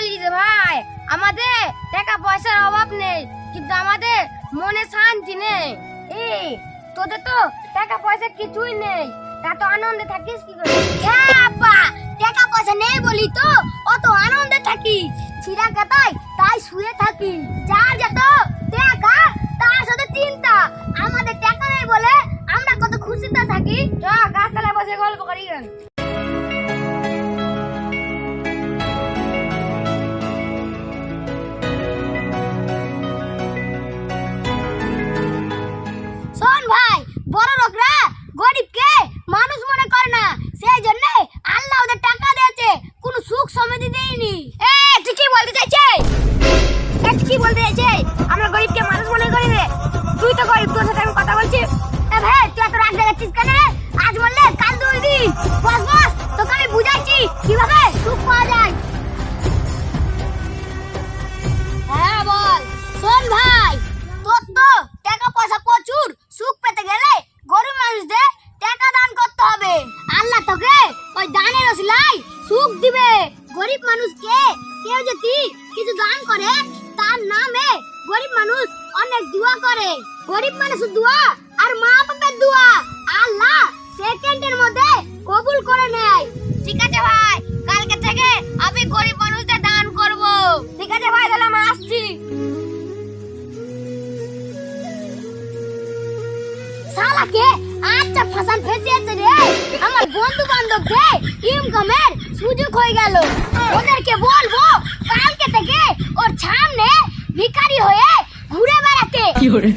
বলিস ভাই, আমাদের টাকা পয়সার অভাব নেই, কিন্তু আমাদের মনে শান্তি নেই। এই, তোদের তো টাকা পয়সা কিছুই নেই। তা তো আনন্দে থাকিস কি করে? হ্যাঁ আব্বা, টাকা পয়সা নেই বলি তো, অত আনন্দে থাকি। ছিড়া কাতাই তাই শুয়ে থাকি। যার যত টাকা, তার সাথে চিন্তা। আমাদের টাকা নেই বলে আমরা কত খুশিতে থাকি। চ গাছতলায় বসে গল্প করি এ তুই কি বলতে চাইছে কি বলতে চাইছে আমরা গরিবকে মানুষ মনে করি রে। তুই তো গরিব, তোর সাথে আমি কথা বলছি। ভাই, তুই এত রাগ দেখাচ্ছিস কেন রে? আজ বললে কাল দিন। বস বস, তোকে আমি বুঝাইছি কীভাবে সুখ পাওয়া যায়। হ্যাঁ বল। শোন ভাই, তোর তো টাকা পয়সা প্রচুর। সুখ পেতে গেলে গরিব মানুষদের টাকা দান করতে হবে। আল্লাহ তোকে ওই দানের ওসিলাই সুখ দিবে। গরিব মানুষকে কেউ যদি কিছু দান করে, তার নামে গরিব মানুষ অনেক দোয়া করে। গরিব মানুষের দোয়া আর মা বাবার দোয়া আল্লাহ সেকেন্ডের মধ্যে কবুল করে নেয়। ঠিক আছে ভাই, কালকে থেকে আমি গরিব মানুষদের দান করব। ঠিক আছে ভাই, তাহলে আমি আসছি। শালাকে আচ্ছা ফাসান ফেসিয়েছে রে। আমার বন্ধু বান্ধবকে ইনকামের সুযোগ হয়ে গেল। ভিখারি হয়ে ঘুরে বেড়াতে। কি করে?